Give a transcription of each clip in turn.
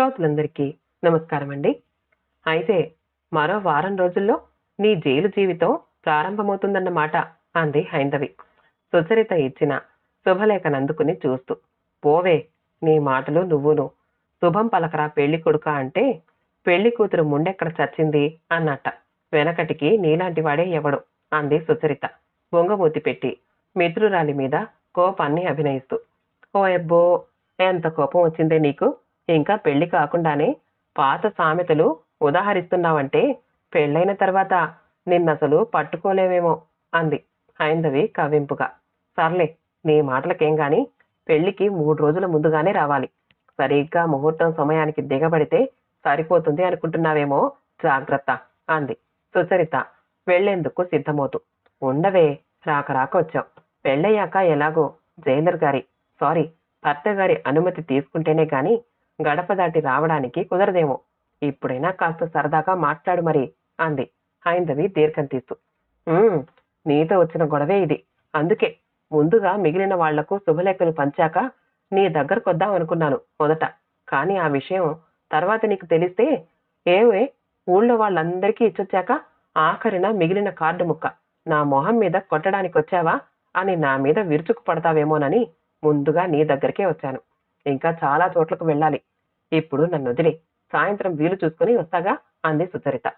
శ్రోతలందరికీ నమస్కారం అండి అయితే మరో వారం రోజుల్లో నీ జైలు జీవితం ప్రారంభమవుతుందన్నమాట అంది హైందవి. సుచరిత ఇచ్చిన శుభలేఖను అందుకుని చూస్తూ పోవే నీ మాటలు నువ్వును. శుభం పలకరా పెళ్ళి కొడుక అంటే పెళ్ళి కూతురు ముండెక్కడ చచ్చింది? అన్నట్ట. వెనకటికి నీలాంటి వాడే ఎవడు? అంది సుచరిత బొంగబూతి పెట్టి మిత్రురాలి మీద కోపాన్ని అభినయిస్తూ ఓ ఎబ్బో ఎంత కోపం వచ్చిందే నీకు? ఇంకా పెళ్ళి కాకుండానే పాత సామెతలు ఉదాహరిస్తున్నావంటే పెళ్ళైన తర్వాత నిన్నసలు పట్టుకోలేవేమో అంది హైందవి కవింపుగా సర్లే నీ మాటలకేం గాని పెళ్ళికి మూడు రోజుల ముందుగానే రావాలి. సరిగ్గా ముహూర్తం సమయానికి దిగబడితే సరిపోతుంది అనుకుంటున్నావేమో జాగ్రత్త అంది సుచరిత. వెళ్ళేందుకు సిద్ధమవుతూ. ఉండవే రాక రాక వచ్చాం. పెళ్ళయ్యాక ఎలాగో జైలర్ గారి సారీ భర్త గారి అనుమతి తీసుకుంటేనే గాని గడప దాటి రావడానికి కుదరదేమో. ఇప్పుడైనా కాస్త సరదాగా మాట్లాడు మరి అంది హైందవి దీర్ఘం తీస్తూ. నీతో వచ్చిన గొడవే ఇది. అందుకే ముందుగా మిగిలిన వాళ్ళకు శుభలేఖలు పంచాక నీ దగ్గరకు వద్దాం అనుకున్నాను మొదట. కానీ ఆ విషయం తర్వాత నీకు తెలిస్తే ఏవే ఊళ్ళో వాళ్ళందరికీ ఇచ్చొచ్చాక ఆఖరిన మిగిలిన కార్డు ముక్క. నా మొహం మీద కొట్టడానికి వచ్చావా అని నా మీద విరుచుకు పడతావేమోనని ముందుగా నీ దగ్గరికే వచ్చాను. ఇంకా చాలా చోట్లకు వెళ్ళాలి. ఇప్పుడు నన్ను వదిలి. సాయంత్రం వీలు చూసుకుని వస్తాగా? అంది సుచరిత.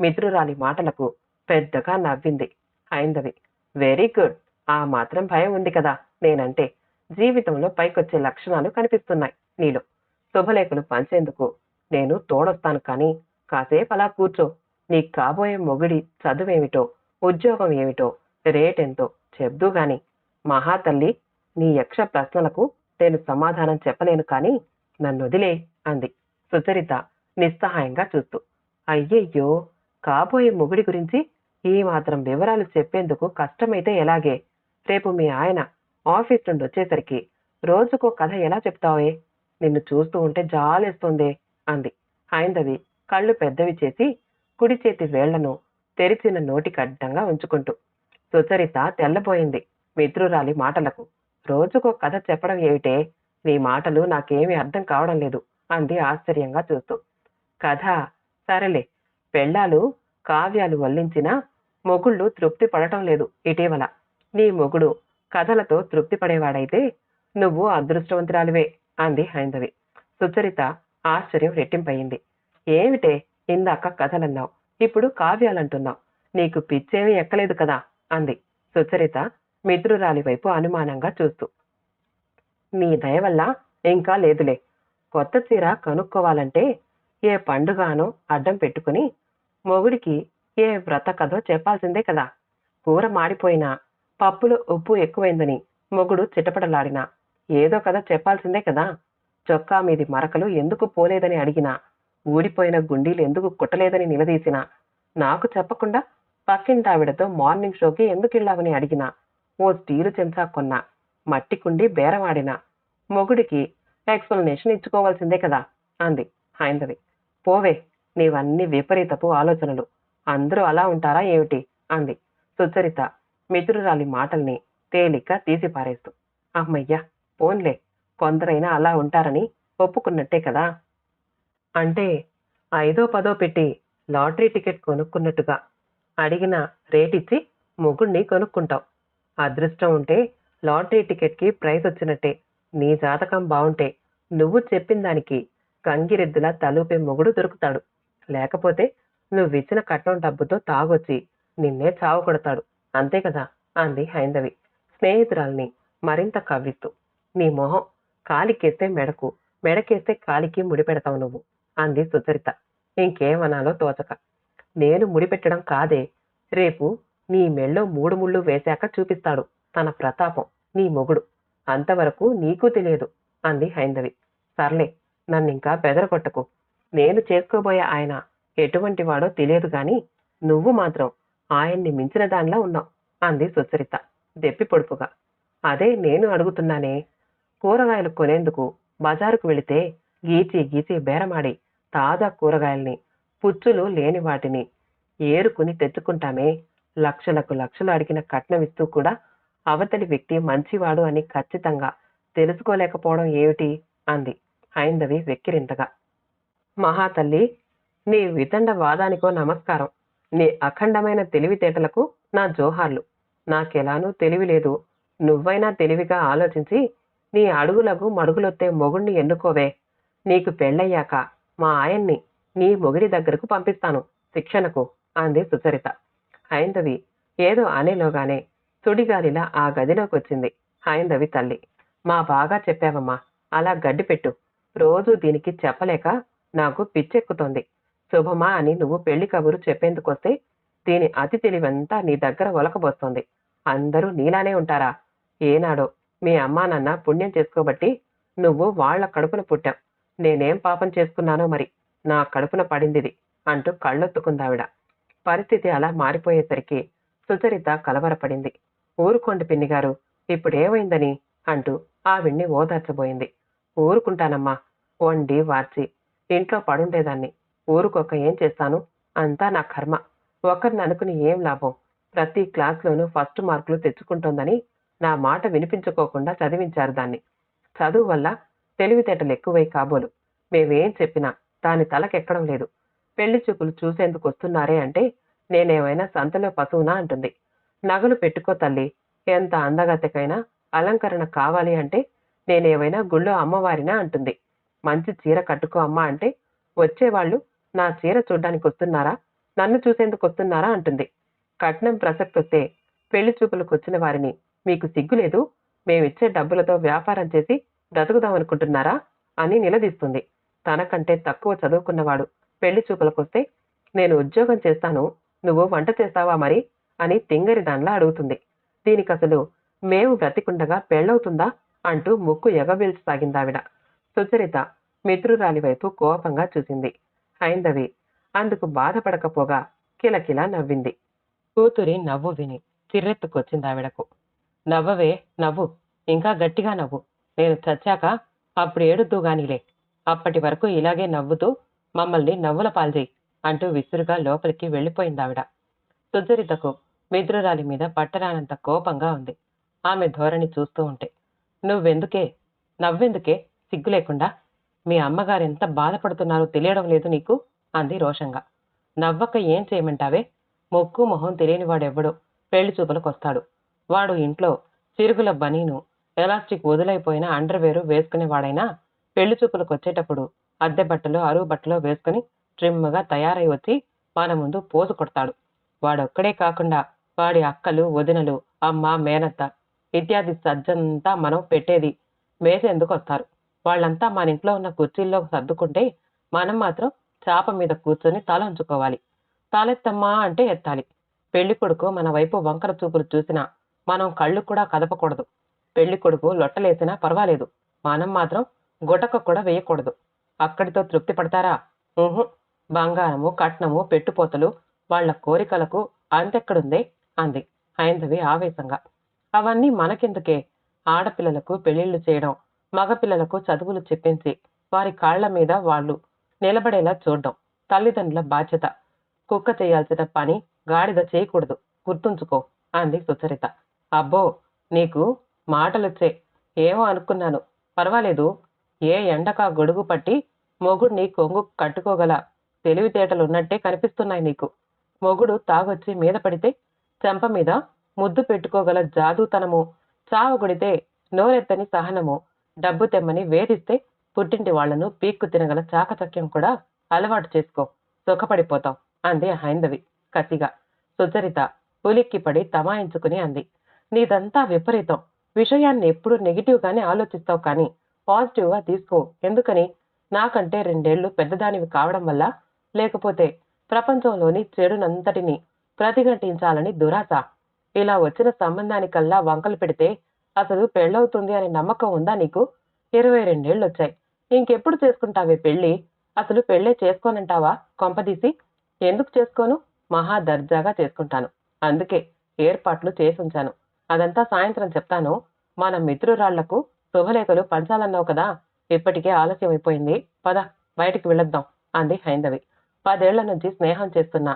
మిత్రురాలి మాటలకు పెద్దగా నవ్వింది. Haindavi very good. ఆ మాత్రం భయం ఉంది కదా? నేనంటే జీవితంలో పైకొచ్చే లక్షణాలు కనిపిస్తున్నాయి నీలో. శుభలేఖలు పంచేందుకు నేను తోడొస్తాను కానీ కాసేపు అలా కూర్చో. నీకు కాబోయే మొగుడి చదువేమిటో ఉద్యోగం ఏమిటో రేటెంతో చెప్దు గాని. మహాతల్లి నీ యక్ష ప్రశ్నలకు నేను సమాధానం చెప్పలేను కానీ నన్ను వదిలే. అంది. సుచరిత నిస్సహాయంగా చూస్తూ అయ్యయ్యో కాబోయే మొగుడి గురించి ఈ మాత్రం వివరాలు చెప్పేందుకు కష్టమైతే ఎలాగే? రేపు మీ ఆయన ఆఫీస్ నుండి వచ్చేసరికి రోజుకో కథ ఎలా చెప్తావే? నిన్ను చూస్తూ ఉంటే జాలేస్తుందే అంది. హైందవి కళ్ళు పెద్దవి చేసి కుడి చేతి వేళ్ళను తెరిచిన నోటికి అడ్డంగా ఉంచుకుంటూ సుచరిత తెల్లబోయింది మిత్రురాలి మాటలకు. రోజుకో కథ చెప్పడం ఏమిటే? నీ మాటలు నాకేమీ అర్థం కావడం లేదు. అంది ఆశ్చర్యంగా చూస్తూ. కథ. సరేలే. పెళ్ళాలు కావ్యాలు వల్లించినా మొగుళ్ళు తృప్తి పడటం లేదు ఇటీవల. నీ మొగుడు కథలతో తృప్తి పడేవాడైతే నువ్వు అదృష్టవంతురాలివే అంది హైందవి. సుచరిత ఆశ్చర్యం రెట్టింపయింది ఏమిటే ఇందాక కథలన్నావు ఇప్పుడు కావ్యాలంటున్నావు నీకు పిచ్చేమీ ఎక్కలేదు కదా అంది సుచరిత మిత్రురాలి వైపు అనుమానంగా చూస్తూ. నీ దయ వల్ల ఇంకా లేదులే కొత్త చీర కనుక్కోవాలంటే ఏ పండుగానో అడ్డం పెట్టుకుని మొగుడికి ఏ వ్రత కథో చెప్పాల్సిందే కదా. కూర మాడిపోయినా పప్పులో ఉప్పు ఎక్కువైందని మొగుడు చిటపటలాడినా ఏదో కథ చెప్పాల్సిందే కదా. చొక్కా మీది మరకలు ఎందుకు పోలేదని అడిగినా ఊడిపోయిన గుండీలు ఎందుకు కుట్టలేదని నిలదీసినా నాకు చెప్పకుండా పక్కింటావిడతో మార్నింగ్ షోకి ఎందుకు వెళ్ళావని అడిగినా ఓ స్టీలు చెంచా కొన్నా మట్టి కుండి బేరమాడినా మొగుడికి ఎక్స్ప్లెనేషన్ ఇచ్చుకోవాల్సిందే కదా అంది హైందవి. పోవే నీవన్నీ విపరీతపు ఆలోచనలు. అందరూ అలా ఉంటారా ఏమిటి? అంది సుచరిత మిత్రురాలి మాటల్ని తేలిక తీసిపారేస్తూ అమ్మయ్యా పోన్లే కొందరైనా అలా ఉంటారని ఒప్పుకున్నట్టే కదా. అంటే ఐదో పదో పెట్టి లాటరీ టికెట్ కొనుక్కున్నట్టుగా. అడిగిన రేటిచ్చి ముగ్గుణ్ణి మొగుణ్ణి కొనుక్కుంటావు. అదృష్టం ఉంటే లాటరీ టికెట్కి ప్రైస్ వచ్చినట్టే. నీ జాతకం బావుంటే నువ్వు చెప్పిన దానికి గంగిరెద్దులా తలూపే మొగుడు దొరుకుతాడు. లేకపోతే నువ్విచ్చిన కట్నం డబ్బుతో తాగొచ్చి నిన్నే చావు కొడతాడు. అంతే కదా? అంది హైందవి. స్నేహితురాల్ని మరింత కవ్విస్తూ. నీ మొహం కాలికేస్తే మెడకు మెడకేస్తే కాలికి ముడిపెడతావు నువ్వు అంది సుచరిత. ఇంకేమనాలో తోచక. నేను ముడిపెట్టడం కాదే. రేపు నీ మెళ్ళో మూడు ముళ్ళు వేశాక చూపిస్తాడు తన ప్రతాపం నీ మొగుడు. అంతవరకు నీకు తెలియదు అంది హైందవి. సర్లే నన్నింకా బెదరగొట్టకు. నేను చేసుకోబోయే ఆయన ఎటువంటి వాడో తెలియదు గాని నువ్వు మాత్రం ఆయన్ని మించిన దానిలా ఉన్నావు అంది సుచరిత దెప్పి పొడుపుగా. అదే నేను అడుగుతున్నానే కూరగాయలు కొనేందుకు బజారుకు వెళితే గీచి గీచి బేరమాడి తాజా కూరగాయల్ని పుచ్చులు లేని వాటిని ఏరుకుని తెచ్చుకుంటామే లక్షలకు లక్షలు అడిగిన కట్నం ఇస్తూ కూడా అవతలి వ్యక్తి మంచివాడు అని ఖచ్చితంగా తెలుసుకోలేకపోవడం ఏమిటి? అంది హైందవి వెక్కిరింతగా. మహాతల్లి నీ వితండ వాదానికో నమస్కారం. నీ అఖండమైన తెలివితేటలకు నా జోహార్లు. నాకెలానూ తెలివి లేదు. నువ్వైనా తెలివిగా ఆలోచించి నీ అడుగులకు మడుగులొత్తే మొగుణ్ణి ఎన్నుకోవే. నీకు పెళ్ళయ్యాక మా ఆయన్ని నీ మొగిడి దగ్గరకు పంపిస్తాను శిక్షణకు అంది సుచరిత. హైందవి ఏదో అనేలోగానే సుడిగాలిలా ఆ గదిలోకి వచ్చింది హైందవి తల్లి. మా బాగా చెప్పావమ్మా. అలా గడ్డి పెట్టు. రోజు దీనికి చెప్పలేక నాకు పిచ్చెక్కుతోంది. శుభమా అని నువ్వు పెళ్ళి కబురు చెప్పేందుకొస్తే దీని అతి తెలివంతా నీ దగ్గర ఒలకబోస్తోంది. అందరూ నీలానే ఉంటారా? ఏనాడో మీ అమ్మా నాన్న పుణ్యం చేసుకోబట్టి నువ్వు వాళ్ళ కడుపున పుట్టావు. నేనేం పాపం చేసుకున్నానో మరి? నా కడుపున పడిందిది అంటూ కళ్ళొత్తుకుందావిడ. పరిస్థితి అలా మారిపోయేసరికి సుచరిత కలవరపడింది. ఊరుకోండి పిన్నిగారు ఇప్పుడేమైందని అంటూ ఆవిడ్ని ఓదార్చబోయింది. ఊరుకుంటానమ్మా వండి వార్చి ఇంట్లో పడుండేదాన్ని. ఊరుకోక ఏం చేస్తాను? అంతా నా కర్మ. ఒకరిని అనుకుని ఏం లాభం? ప్రతి క్లాస్లోనూ ఫస్ట్ మార్కులు తెచ్చుకుంటోందని నా మాట వినిపించుకోకుండా చదివించారు దాన్ని. చదువు వల్ల తెలివితేటలు ఎక్కువై కాబోలు. మేమేం చెప్పినా దాని తలకెక్కడం లేదు. పెళ్ళి చూపులు చూసేందుకు వస్తున్నారే అంటే నేనేమైనా సంతలో పశువునా అంటుంది. నగలు పెట్టుకో తల్లి. ఎంత అందగతెకైనా అలంకరణ కావాలి అంటే నేనేమైనా గుళ్ళో అమ్మవారినా అంటుంది. మంచి చీర కట్టుకో అమ్మా అంటే వచ్చేవాళ్ళు నా చీర చూడ్డానికి వస్తున్నారా? నన్ను చూసేందుకు వస్తున్నారా? అంటుంది. కట్నం ప్రసక్తి వస్తే పెళ్ళి చూపులకు వచ్చిన వారిని మీకు సిగ్గులేదు మేమిచ్చే డబ్బులతో వ్యాపారం చేసి బ్రతుకుదామనుకుంటున్నారా? అని నిలదీస్తుంది. తనకంటే తక్కువ చదువుకున్నవాడు పెళ్ళి చూపులకొస్తే నేను ఉద్యోగం చేస్తాను నువ్వు వంట చేస్తావా మరి? అని తింగరి దానిలా అడుగుతుంది. దీనికసలు మేము బ్రతికుండగా పెళ్ళవుతుందా? అంటూ ముక్కు ఎగబీల్చసాగిందావిడ సుచరిత మిత్రురాలి వైపు కోపంగా చూసింది. హైందవి అందుకు బాధపడకపోగా కిలకిలా నవ్వింది. కూతురి నవ్వు విని చిర్రెత్తుకొచ్చిందావిడకు నవ్వవే నవ్వు. ఇంకా గట్టిగా నవ్వు. నేను చచ్చాక అప్పుడు ఏడుద్దు గానిలే. అప్పటి వరకు ఇలాగే నవ్వుతూ మమ్మల్ని నవ్వుల పాల్చేయి అంటూ విసురుగా లోపలికి వెళ్ళిపోయిందావిడ. సుచరితకు మిద్రురాలి మీద పట్టరానంత కోపంగా ఉంది. ఆమె ధోరణి చూస్తూ ఉంటే నువ్వెందుకే? నవ్వెందుకే? సిగ్గు లేకుండా మీ అమ్మగారు ఎంత బాధపడుతున్నారో తెలియడం లేదు నీకు? అంది రోషంగా. నవ్వక ఏం చేయమంటావే? మొక్కు మొహం తెలియని వాడెవ్వడో పెళ్ళి చూపులకొస్తాడు. వాడు ఇంట్లో చిరుగుల బనీను ఎలాస్టిక్ వదులైపోయిన అండర్వేరు వేసుకునేవాడైనా పెళ్ళి చూపులకు వచ్చేటప్పుడు అద్దె బట్టలు అరువు బట్టలు వేసుకుని ట్రిమ్గా తయారై వచ్చి మన ముందు పోసు కొడతాడు. వాడొక్కడే కాకుండా వాడి అక్కలు వదినలు అమ్మ మేనత్త ఇత్యాది సజ్జంతా మనం పెట్టేది మేసేందుకు వస్తారు వాళ్ళంతా మన ఇంట్లో ఉన్న కుర్చీల్లో సర్దుకుంటే మనం మాత్రం చాప మీద కూర్చొని తల ఉంచుకోవాలి తలెత్తమ్మా అంటే ఎత్తాలి. పెళ్ళి కొడుకు మన వైపు వంకర చూపులు చూసినా మనం కళ్ళు కూడా కదపకూడదు. పెళ్ళి కొడుకు లొట్టలేసినా పర్వాలేదు. మనం మాత్రం గుటక కూడా వేయకూడదు. అక్కడితో తృప్తి పడతారా? బంగారము కట్నము పెట్టుపోతలు వాళ్ళ కోరికలకు అంతెక్కడుందే అంది హైందవి ఆవేశంగా. అవన్నీ మనకెందుకే? ఆడపిల్లలకు పెళ్ళిళ్ళు చేయడం మగపిల్లలకు చదువులు చెప్పించి వారి కాళ్ళ మీద వాళ్ళు నిలబడేలా చూడడం తల్లిదండ్రుల బాధ్యత. కుక్క చేయాల్సిన పని గాడిద చేయకూడదు గుర్తుంచుకో అంది సుచరిత. అబ్బో నీకు మాటలొచ్చే. ఏమో అనుకున్నాను. పర్వాలేదు. ఏ ఎండకా గొడుగు పట్టి మొగుడిని కొంగు కట్టుకోగల తెలివితేటలున్నట్టే కనిపిస్తున్నాయి నీకు. మొగుడు తాగొచ్చి మీద పడితే చెంప మీద ముద్దు పెట్టుకోగల జాదూతనము చావగొడితే నోరెత్తని సహనము డబ్బు తెమ్మని వేధిస్తే పుట్టింటి వాళ్ళను పీక్కు తినగల చాకచక్యం కూడా అలవాటు చేసుకో సుఖపడిపోతాం అంది హైందవి కసిగా. సుచరిత ఉలిక్కిపడి తమాయించుకుని అంది నీదంతా విపరీతం. విషయాన్ని ఎప్పుడు నెగిటివ్గానే ఆలోచిస్తావు కానీ పాజిటివ్గా తీసుకో. ఎందుకని? నాకంటే రెండేళ్ళు పెద్దదానివి కావడం వల్ల లేకపోతే ప్రపంచంలోని చెడునంతటిని ప్రతిఘటించాలని దురాశ. ఇలా వచ్చిన సంబంధానికల్లా వంకలు పెడితే అసలు పెళ్ళవుతుంది అనే నమ్మకం ఉందా నీకు? ఇరవై రెండేళ్ళు వచ్చాయి ఇంకెప్పుడు చేసుకుంటావే పెళ్ళి? అసలు పెళ్ళే చేసుకోనంటావా కొంపదీసి ఎందుకు చేసుకోను? మహా దర్జాగా చేసుకుంటాను. అందుకే ఏర్పాట్లు చేసుంచాను. అదంతా సాయంత్రం చెప్తాను. మన మిత్రురాళ్ళకు శుభలేఖలు పంచాలన్నావు కదా? ఇప్పటికే ఆలస్యం అయిపోయింది పద బయటికి వెళ్ళొద్దాం అంది హైందవి. పదేళ్ళ నుంచి స్నేహం చేస్తున్న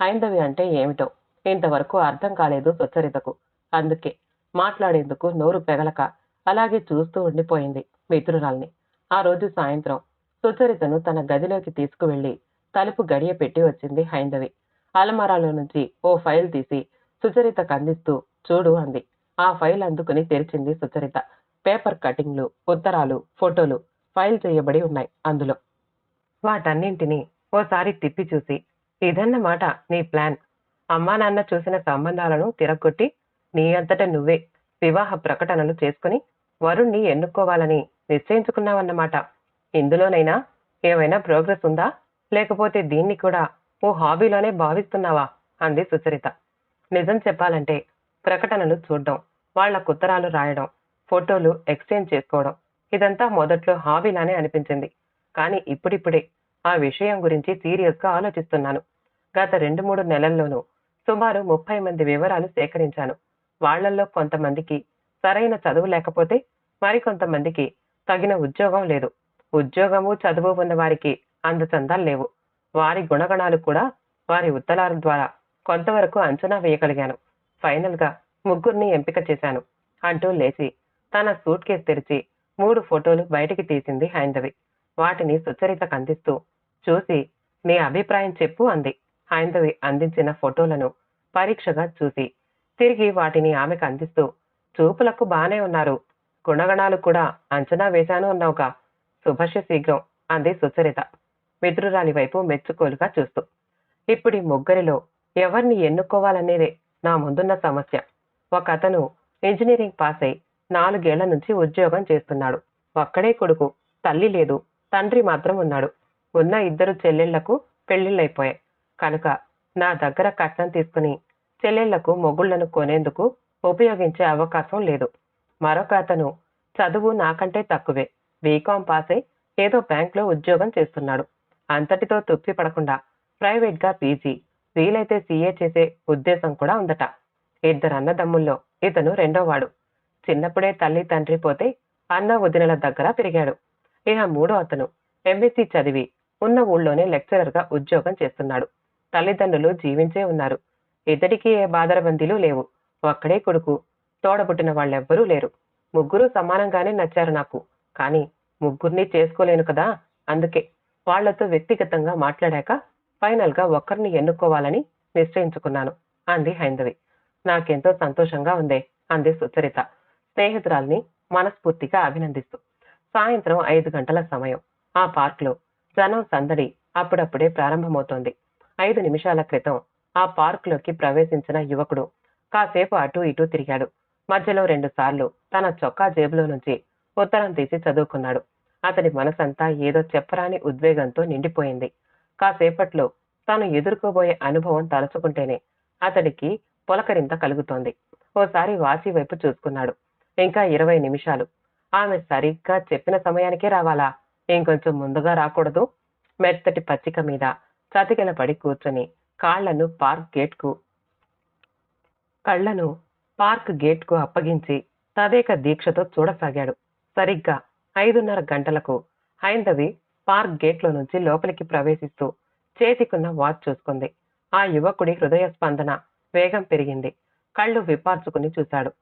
హైందవి అంటే ఏమిటో ఇంతవరకు అర్థం కాలేదు సుచరితకు. అందుకే మాట్లాడేందుకు నోరు పెగలక అలాగే చూస్తూ ఉండిపోయింది మిత్రురాల్ని. ఆ రోజు సాయంత్రం సుచరితను తన గదిలోకి తీసుకువెళ్ళి తలుపు గడియ పెట్టి వచ్చింది హైందవి. అలమరాలో నుంచి ఓ ఫైల్ తీసి సుచరితకు అందిస్తూ చూడు అంది. ఆ ఫైల్ అందుకుని తెరిచింది సుచరిత. పేపర్ కటింగ్లు ఉత్తరాలు ఫోటోలు ఫైల్ చేయబడి ఉన్నాయి అందులో. వాటన్నింటినీ ఓసారి తిప్పి చూసి ఇదన్నమాట నీ ప్లాన్. అమ్మా నాన్న చూసిన సంబంధాలను తిరగొట్టి నీ అంతట నువ్వే వివాహ ప్రకటనలు చేసుకుని వరుణ్ణి ఎన్నుకోవాలని నిశ్చయించుకున్నావన్నమాట. ఇందులోనైనా ఏమైనా ప్రోగ్రెస్ ఉందా? లేకపోతే దీన్ని కూడా ఓ హాబీలోనే భావిస్తున్నావా? అంది సుచరిత. నిజం చెప్పాలంటే ప్రకటనలు చూడడం వాళ్ళ ఉత్తరాలు రాయడం ఫోటోలు ఎక్స్చేంజ్ చేసుకోవడం ఇదంతా మొదట్లో హాబీలానే అనిపించింది. కానీ ఇప్పుడిప్పుడే ఆ విషయం గురించి సీరియస్గా ఆలోచిస్తున్నాను. గత రెండు మూడు నెలల్లోనూ సుమారు ముప్పై మంది వివరాలు సేకరించాను. వాళ్ళల్లో కొంతమందికి సరైన చదువు లేకపోతే మరికొంతమందికి తగిన ఉద్యోగం లేదు. ఉద్యోగము చదువు ఉన్న వారికి అందచందాలు లేవు. వారి గుణగణాలు కూడా వారి ఉత్తరాల ద్వారా కొంతవరకు అంచనా వేయగలిగాను. ఫైనల్గా ముగ్గురిని ఎంపిక చేశాను అంటూ లేచి తన సూట్ కేసు తెరిచి మూడు ఫోటోలు బయటికి తీసింది హైందవి. వాటిని సుచరితకు అందిస్తూ చూసి నీ అభిప్రాయం చెప్పు అంది. హైందవి అందించిన ఫోటోలను పరీక్షగా చూసి తిరిగి వాటిని ఆమెకు అందిస్తూ చూపులకు బానే ఉన్నారు. గుణగణాలు కూడా అంచనా వేశాను అన్నావుగా. శుభశ శీఘ్రం అంది సుచరిత మిత్రురాలి వైపు మెచ్చుకోలుగా చూస్తూ. ఇప్పుడు ఈ ముగ్గురిలో ఎవరిని ఎన్నుకోవాలనేదే నా ముందున్న సమస్య. ఒక అతను ఇంజనీరింగ్ పాస్ అయి నాలుగేళ్ళ నుంచి ఉద్యోగం చేస్తున్నాడు. ఒక్కడే కొడుకు తల్లి లేదు. తండ్రి మాత్రం ఉన్నాడు. ఉన్న ఇద్దరు చెల్లెళ్ళకు పెళ్ళిళ్ళైపోయాయి కనుక నా దగ్గర కట్నం తీసుకుని చెల్లెళ్ళకు మొగుళ్ళను కొనేందుకు ఉపయోగించే అవకాశం లేదు. మరొక అతను చదువు నాకంటే తక్కువే. బీకాం పాస్ అయి ఏదో బ్యాంక్లో ఉద్యోగం చేస్తున్నాడు. అంతటితో తృప్తి పడకుండా ప్రైవేట్గా పీజీ వీలైతే సీఏ చేసే ఉద్దేశం కూడా ఉందట. ఇద్దరు అన్నదమ్ముల్లో ఇతను రెండోవాడు. చిన్నప్పుడే తల్లి తండ్రి పోతే అన్న వదినల దగ్గర పెరిగాడు. ఇక మూడో అతను. ఎంఎస్సీ చదివి ఉన్న ఊళ్ళోనే లెక్చరర్గా ఉద్యోగం చేస్తున్నాడు. తల్లిదండ్రులు జీవించే ఉన్నారు. ఇద్దరికీ ఏ బాదరబందీలు లేవు. ఒక్కడే కొడుకు. తోడబుట్టిన వాళ్ళెవ్వరూ లేరు. ముగ్గురు సమానంగానే నచ్చారు నాకు. కానీ ముగ్గురిని చేసుకోలేను కదా? అందుకే. వాళ్ళతో వ్యక్తిగతంగా మాట్లాడాక ఫైనల్గా ఒక్కరిని ఎన్నుకోవాలని నిశ్చయించుకున్నాను అంది హైందవి. నాకెంతో సంతోషంగా ఉందే అంది సుచరిత. స్నేహితురాల్ని మనస్ఫూర్తిగా అభినందిస్తూ. సాయంత్రం ఐదు గంటల సమయం. ఆ పార్క్లో జనం సందడి అప్పుడప్పుడే ప్రారంభమవుతోంది. ఐదు నిమిషాల క్రితం ఆ పార్క్లోకి ప్రవేశించిన యువకుడు కాసేపు అటూ ఇటూ తిరిగాడు. మధ్యలో రెండు సార్లు తన చొక్కా జేబులో నుంచి ఉత్తరం తీసి చదువుకున్నాడు. అతని మనసంతా ఏదో చెప్పరాని ఉద్వేగంతో నిండిపోయింది. కాసేపట్లో తాను ఎదుర్కోబోయే అనుభవం తలుచుకుంటేనే అతడికి పొలకరింత కలుగుతోంది. ఓసారి వాచి వైపు చూసుకున్నాడు. ఇంకా ఇరవై నిమిషాలు ఆమె సరిగ్గా చెప్పిన సమయానికే రావాలా? ఇంకొంచెం ముందుగా రాకూడదు? మెత్తటి పచ్చిక మీద చతికిల పడి కూర్చొని కాళ్ళను పార్క్ గేట్కు కళ్ళను పార్క్ గేట్కు అప్పగించి తదేక దీక్షతో చూడసాగాడు. సరిగ్గా ఐదున్నర గంటలకు హైందవి పార్క్ గేట్లో నుంచి లోపలికి ప్రవేశిస్తూ చేతికున్న వాచ్ చూసుకుంది. ఆ యువకుడి హృదయ స్పందన వేగం పెరిగింది. కళ్ళు విపార్చుకుని చూశాడు.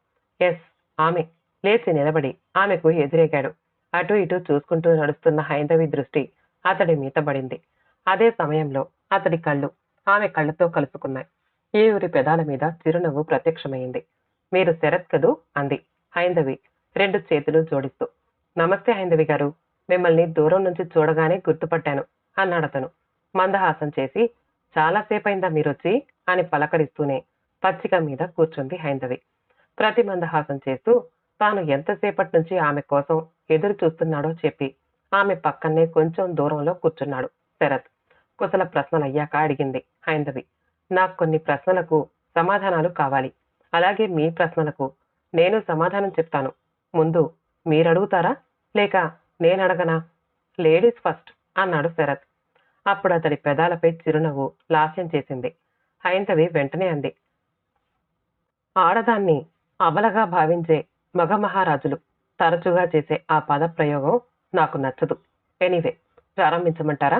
ఎస్ ఆమె. లేచి నిలబడి ఆమెకు ఎదురేగాడు. అటు ఇటు చూసుకుంటూ నడుస్తున్న హైందవి దృష్టి అతడి మీద పడింది. అదే సమయంలో అతడి కళ్ళు ఆమె కళ్ళతో కలుసుకున్నాయి. ఏవురి పెదాల మీద చిరునవ్వు ప్రత్యక్షమైంది. మీరు శరత్ కదూ అంది. హైందవి రెండు చేతులు జోడిస్తూ. నమస్తే హైందవి గారు. మిమ్మల్ని దూరం నుంచి చూడగానే గుర్తుపట్టాను అన్నాడతను మందహాసం చేసి చాలాసేపైందా మీరొచ్చి? అని పలకరిస్తూనే పచ్చిక మీద కూర్చుంది హైందవి. ప్రతి మందహాసం చేస్తూ తాను ఎంతసేపటి నుంచి ఆమె కోసం ఎదురు చూస్తున్నాడో చెప్పి ఆమె పక్కనే కొంచెం దూరంలో కూర్చున్నాడు శరత్. కుశల ప్రశ్నలు అయ్యాక అడిగింది హైందవి. నాకు కొన్ని ప్రశ్నలకు సమాధానాలు కావాలి. అలాగే మీ ప్రశ్నలకు నేను సమాధానం చెప్తాను. ముందు మీరు అడుగుతారా లేక నేను అడగనా లేడీస్ ఫస్ట్ అన్నాడు శరత్. అప్పుడు అతడి పెదాలపై చిరునవ్వు లాస్యం చేసింది. హైందవి వెంటనే అంది. ఆడదాన్ని అబలగా భావించే మగ మహారాజులు తరచుగా చేసే ఆ పద ప్రయోగం నాకు నచ్చదు. ఎనీవే ప్రారంభించమంటారా?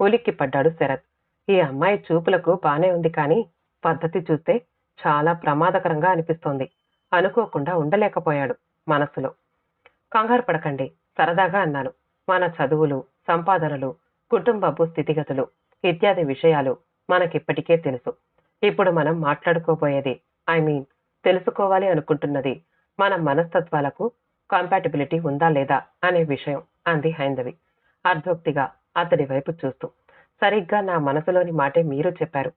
ఉలిక్కి పడ్డాడు శరత్. ఈ అమ్మాయి చూపులకు బానే ఉంది కానీ పద్ధతి చూస్తే చాలా ప్రమాదకరంగా అనిపిస్తోంది. అనుకోకుండా ఉండలేకపోయాడు మనసులో. కంగారు పడకండి సరదాగా అన్నాను. మన చదువులు సంపాదనలు కుటుంబపు స్థితిగతులు ఇత్యాది విషయాలు మనకిప్పటికే తెలుసు. ఇప్పుడు మనం మాట్లాడుకోబోయేది ఐ మీన్ తెలుసుకోవాలి అనుకుంటున్నది మన మనస్తత్వాలకు కంపాటిబిలిటీ ఉందా లేదా అనే విషయం అంది హైందవి. అర్ధోక్తిగా అతడి వైపు చూస్తూ సరిగ్గా నా మనసులోని మాటే మీరు చెప్పారు.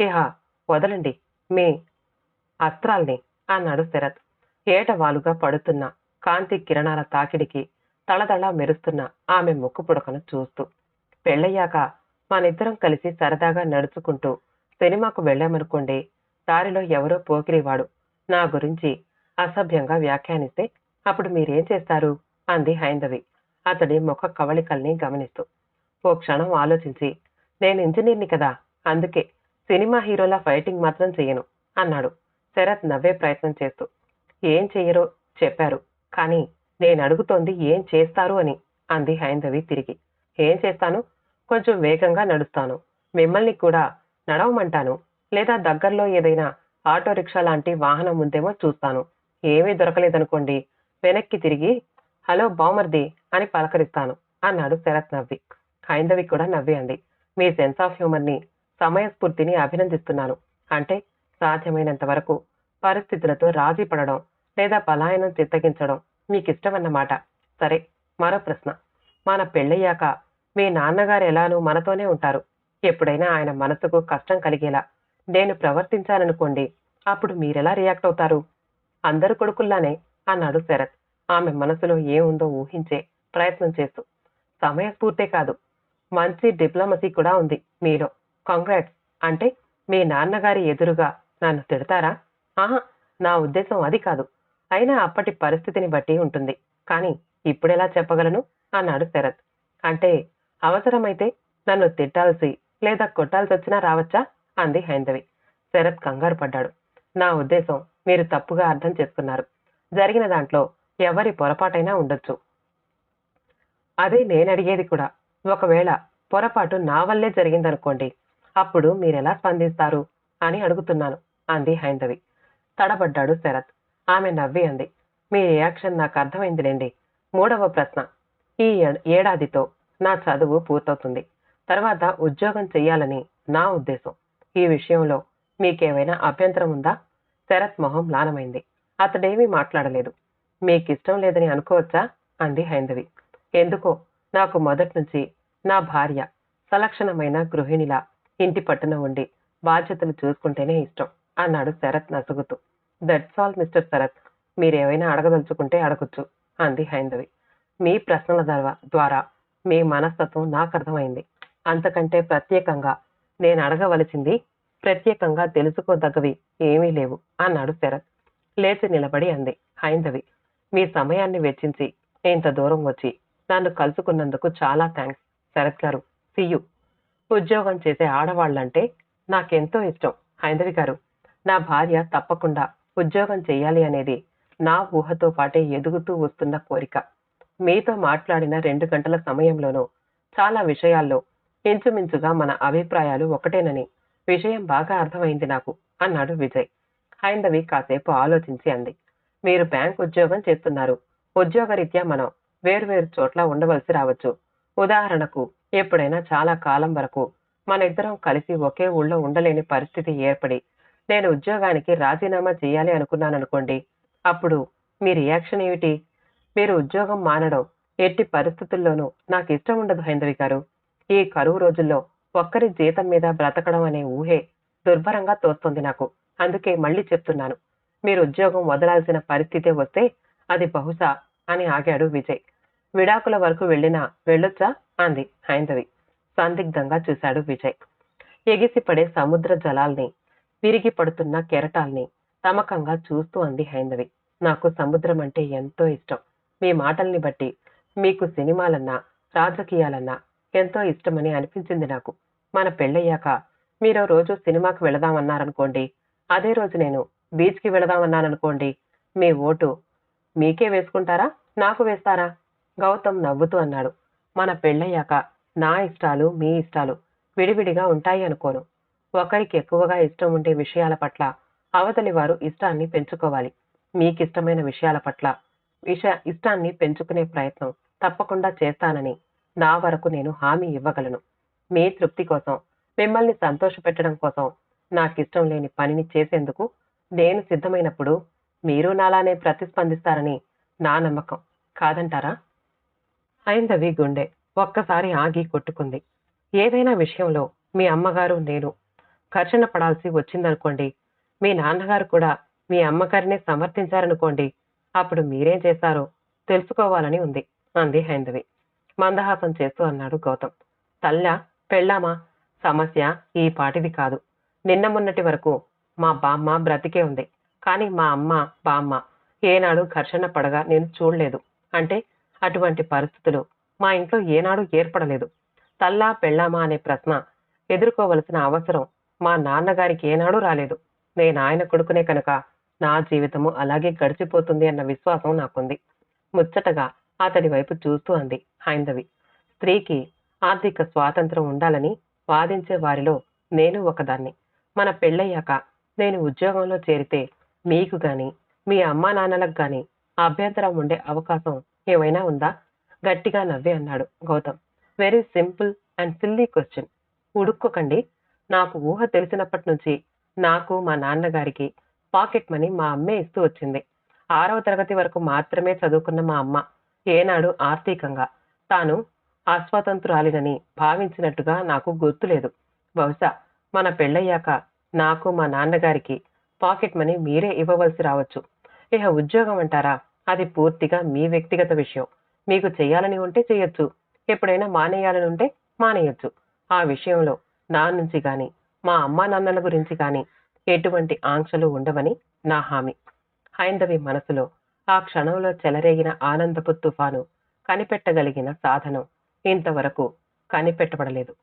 ఇహ వదలండి మీ అస్త్రాల్ని అన్నాడు శరత్. ఏటవాలుగా పడుతున్న కాంతి కిరణాల తాకిడికి తళతళ మెరుస్తున్న ఆమె ముక్కు పుడకను చూస్తూ పెళ్ళయ్యాక మనిద్దరం కలిసి సరదాగా నడుచుకుంటూ సినిమాకు వెళ్ళామనుకోండి దారిలో ఎవరో పోకిరివాడు నా గురించి అసభ్యంగా వ్యాఖ్యానిస్తే అప్పుడు మీరేం చేస్తారు? అంది హైందవి. అతడి ముఖ కవళికల్ని గమనిస్తూ. ఓ క్షణం ఆలోచించి నేను ఇంజనీర్ని కదా అందుకే సినిమా హీరోల ఫైటింగ్ మాత్రం చెయ్యను అన్నాడు. శరత్ నవ్వే ప్రయత్నం చేస్తూ. ఏం చెయ్యరో చెప్పారు కానీ నేను అడుగుతోంది ఏం చేస్తారు అని అంది హైందవి తిరిగి. ఏం చేస్తాను? కొంచెం వేగంగా నడుస్తాను. మిమ్మల్ని కూడా నడవమంటాను. లేదా దగ్గరలో ఏదైనా ఆటో రిక్షా లాంటి వాహనం ఉందేమో చూస్తాను. ఏమీ దొరకలేదనుకోండి వెనక్కి తిరిగి హలో బామర్ది అని పలకరిస్తాను అన్నాడు శరత్ నవ్వి. హైందవి కూడా నవ్వేయండి మీ సెన్స్ ఆఫ్ హ్యూమర్ని సమయస్ఫూర్తిని అభినందిస్తున్నాను. అంటే సాధ్యమైనంత వరకు పరిస్థితులతో రాజీ పడడం లేదా పలాయనం చిత్తగించడం మీకు ఇష్టమన్నమాట సరే మరో ప్రశ్న. మన పెళ్ళయ్యాక మీ నాన్నగారు ఎలానూ మనతోనే ఉంటారు. ఎప్పుడైనా ఆయన మనసుకు కష్టం కలిగేలా నేను ప్రవర్తించాలనుకోండి అప్పుడు మీరెలా రియాక్ట్ అవుతారు? అందరు కొడుకుల్లానే అన్నాడు శరత్. ఆమె మనసులో ఏముందో ఊహించే ప్రయత్నం చేస్తూ. సమయస్ఫూర్తే కాదు. మంచి డిప్లొమసీ కూడా ఉంది మీలో. కాంగ్రాట్స్. అంటే మీ నాన్నగారి ఎదురుగా నన్ను తిడతారా? ఆహా నా ఉద్దేశం అది కాదు. అయినా అప్పటి పరిస్థితిని బట్టి ఉంటుంది. కానీ ఇప్పుడెలా చెప్పగలను? అన్నాడు శరత్. అంటే అవసరమైతే నన్ను తిట్టాల్సి లేదా కొట్టాల్సి వచ్చినా రావచ్చా? అంది హైందవి. శరత్ కంగారు పడ్డాడు. నా ఉద్దేశం మీరు తప్పుగా అర్థం చేసుకున్నారు. జరిగిన దాంట్లో ఎవరి పొరపాటైనా ఉండొచ్చు. అదే నేను అడిగేది కూడా. ఒకవేళ పొరపాటు నా వల్లే జరిగిందనుకోండి అప్పుడు మీరెలా స్పందిస్తారు అని అడుగుతున్నాను అంది హైందవి. తడబడ్డాడు శరత్. ఆమె నవ్వి అంది. మీ రియాక్షన్ నాకు అర్థమైందిలేండి. మూడవ ప్రశ్న. ఈ ఏ- ఏడాదితో నా చదువు పూర్తవుతుంది. తర్వాత ఉద్యోగం చెయ్యాలని నా ఉద్దేశం. ఈ విషయంలో మీకేమైనా అభ్యంతరం ఉందా? శరత్ మొహం లానమైంది అతడేమీ మాట్లాడలేదు. మీకిష్టం లేదని అనుకోవచ్చా? అంది హైందవి. ఎందుకో? నాకు మొదటి నుంచి నా భార్య సలక్షణమైన గృహిణిలా ఇంటి పట్టున ఉండి బాధ్యతలు చూసుకుంటేనే ఇష్టం అన్నాడు Sarath నసుగుతూ. That's all mister Sarath. మీరేమైనా అడగదలుచుకుంటే అడగొచ్చు అంది హైందవి. మీ ప్రశ్నల ద్వారా మీ మనస్తత్వం నాకు అర్థమైంది అంతకంటే ప్రత్యేకంగా నేను అడగవలసింది ప్రత్యేకంగా తెలుసుకోదగ్గవి ఏమీ లేవు అన్నాడు శరత్. లేచి నిలబడి అంది. హైందవి మీ సమయాన్ని వెచ్చించి ఇంత దూరం వచ్చి నన్ను కలుసుకున్నందుకు చాలా థ్యాంక్స్ శరత్ గారు. సియు ఉద్యోగం చేసే ఆడవాళ్ళంటే నాకెంతో ఇష్టం. హైందవి గారు నా భార్య తప్పకుండా ఉద్యోగం చేయాలి అనేది నా ఊహతో పాటే ఎదుగుతూ వస్తున్న కోరిక. మీతో మాట్లాడిన రెండు గంటల సమయంలోనూ చాలా విషయాల్లో ఇంచుమించుగా మన అభిప్రాయాలు ఒకటేనని విషయం బాగా అర్థమైంది నాకు అన్నాడు విజయ్. హైందవి కాసేపు ఆలోచించి అంది. మీరు బ్యాంక్ ఉద్యోగం చేస్తున్నారు. ఉద్యోగరీత్యా మనం వేర్వేరు చోట్ల ఉండవలసి రావచ్చు. ఉదాహరణకు ఎప్పుడైనా చాలా కాలం వరకు మన ఇద్దరం కలిసి ఒకే ఊళ్ళో ఉండలేని పరిస్థితి ఏర్పడి నేను ఉద్యోగానికి రాజీనామా చేయాలి అనుకున్నాననుకోండి అప్పుడు మీ రియాక్షన్ ఏమిటి? మీరు ఉద్యోగం మానడం ఎట్టి పరిస్థితుల్లోనూ నాకు ఇష్టం ఉండదు హైందవి గారు. ఈ కరువు రోజుల్లో ఒక్కరి జీతం మీద బ్రతకడం అనే ఊహే దుర్భరంగా తోస్తుంది నాకు. అందుకే మళ్ళీ చెప్తున్నాను. మీరు ఉద్యోగం వదలాల్సిన పరిస్థితే వస్తే అది బహుశా అని ఆగాడు విజయ్. విడాకుల వరకు వెళ్ళినా వెళ్ళొచ్చా? అంది హైందవి. సందిగ్ధంగా చూశాడు విజయ్. ఎగిసిపడే సముద్ర జలాల్ని విరిగి పడుతున్న కెరటాల్ని తమకంగా చూస్తూ అంది హైందవి. నాకు సముద్రం అంటే ఎంతో ఇష్టం. మీ మాటల్ని బట్టి మీకు సినిమాలన్నా రాజకీయాలన్నా ఎంతో ఇష్టమని అనిపించింది నాకు. మన పెళ్ళయ్యాక మీరు రోజు సినిమాకి వెళదామన్నారనుకోండి అదే రోజు నేను బీచ్కి వెళదామన్నాననుకోండి మీ ఓటు మీకే వేసుకుంటారా నాకు వేస్తారా? గౌతమ్ నవ్వుతూ అన్నాడు. మన పెళ్ళయ్యాక నా ఇష్టాలు మీ ఇష్టాలు విడివిడిగా ఉంటాయి అనుకోను. ఒకరికి ఎక్కువగా ఇష్టం ఉండే విషయాల పట్ల అవతలి వారు ఇష్టాన్ని పెంచుకోవాలి. మీకిష్టమైన విషయాల పట్ల విష ఇష్టాన్ని పెంచుకునే ప్రయత్నం తప్పకుండా చేస్తానని నా వరకు నేను హామీ ఇవ్వగలను. మీ తృప్తి కోసం మిమ్మల్ని సంతోషపెట్టడం కోసం నాకిష్టం లేని పనిని చేసేందుకు నేను సిద్ధమైనప్పుడు మీరు నాలానే ప్రతిస్పందిస్తారని నా నమ్మకం. కాదంటారా? అయిందవి గుండె. ఒక్కసారి ఆగి కొట్టుకుంది. ఏదైనా విషయంలో మీ అమ్మగారు నేను ఘర్షణ పడాల్సి వచ్చిందనుకోండి మీ నాన్నగారు కూడా మీ అమ్మగారినే సమర్థించారనుకోండి అప్పుడు మీరేం చేశారో తెలుసుకోవాలని ఉంది అంది హైందవి. మందహాసం చేస్తూ అన్నాడు గౌతమ్. తల్లా పెళ్ళామా? సమస్య ఈ పాటిది కాదు. నిన్న మొన్నటి వరకు మా బామ్మ బ్రతికే ఉంది. కానీ మా అమ్మ బామ్మ ఏనాడు ఘర్షణ పడగా నేను చూడలేదు. అంటే అటువంటి పరిస్థితులు మా ఇంట్లో ఏనాడు ఏర్పడలేదు. తల్లా పెళ్ళామా అనే ప్రశ్న ఎదుర్కోవలసిన అవసరం మా నాన్నగారికి ఏనాడు రాలేదు. నేను ఆయన కొడుకునే కనుక నా జీవితము అలాగే గడిచిపోతుంది అన్న విశ్వాసం నాకుంది. ముచ్చటగా అతడి వైపు చూస్తూ అంది హైందవి. స్త్రీకి ఆర్థిక స్వాతంత్రం ఉండాలని వాదించే వారిలో నేను ఒకదాన్ని. మన పెళ్ళయ్యాక నేను ఉద్యోగంలో చేరితే మీకు కానీ మీ అమ్మా నాన్నలకు కానీ అభ్యంతరం ఉండే అవకాశం ఏమైనా ఉందా? గట్టిగా నవ్వి అన్నాడు Gautam. Very simple and silly question ఉడుక్కోకండి. నాకు ఊహ తెలిసినప్పటి నుంచి నాకు మా నాన్నగారికి పాకెట్ మనీ మా అమ్మే ఇస్తూ వచ్చింది. ఆరవ తరగతి వరకు మాత్రమే చదువుకున్న మా అమ్మ ఏనాడు ఆర్థికంగా తాను అస్వతంత్రాలినని భావించినట్టుగా నాకు గుర్తులేదు. బహుశా మన పెళ్ళయ్యాక నాకు మా నాన్నగారికి పాకెట్ మనీ మీరే ఇవ్వవలసి రావచ్చు. ఇహ ఉద్యోగం అంటారా? అది పూర్తిగా మీ వ్యక్తిగత విషయం. మీకు చేయాలని ఉంటే చేయొచ్చు ఎప్పుడైనా మానేయాలని ఉంటే మానేయొచ్చు. ఆ విషయంలో నా నుంచి కానీ మా అమ్మా నాన్నల గురించి కానీ ఎటువంటి ఆంక్షలు ఉండవని నా హామీ. హైందవి మనసులో ఆ క్షణంలో చెలరేగిన ఆనందపు తుఫాను కనిపెట్టగలిగిన సాధనం. ఇంతవరకు కనిపెట్టబడలేదు.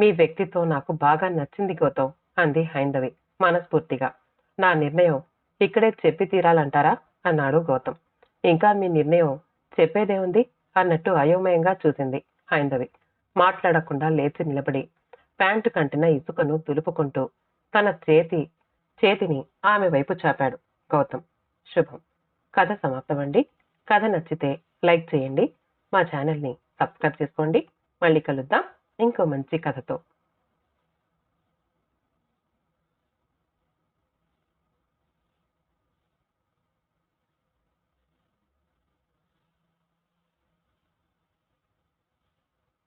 మీ వ్యక్తిత్వం నాకు బాగా నచ్చింది గౌతమ్ అంది హైందవి మనస్ఫూర్తిగా. నా నిర్ణయం ఇక్కడే చెప్పి తీరాలంటారా? అన్నాడు గౌతమ్. ఇంకా మీ నిర్ణయం చెప్పేదేముంది అన్నట్టు అయోమయంగా చూసింది హైందవి. మాట్లాడకుండా లేచి నిలబడి ప్యాంటు కంటిన ఇసుకను దులుపుకుంటూ తన చేతి చేతిని ఆమె వైపు చాపాడు గౌతమ్. శుభం. కథ సమాప్తమండి. కథ నచ్చితే లైక్ చేయండి. మా ఛానల్ని సబ్స్క్రైబ్ చేసుకోండి. మళ్ళీ కలుద్దాం. ఇంకో మంచి కథతో.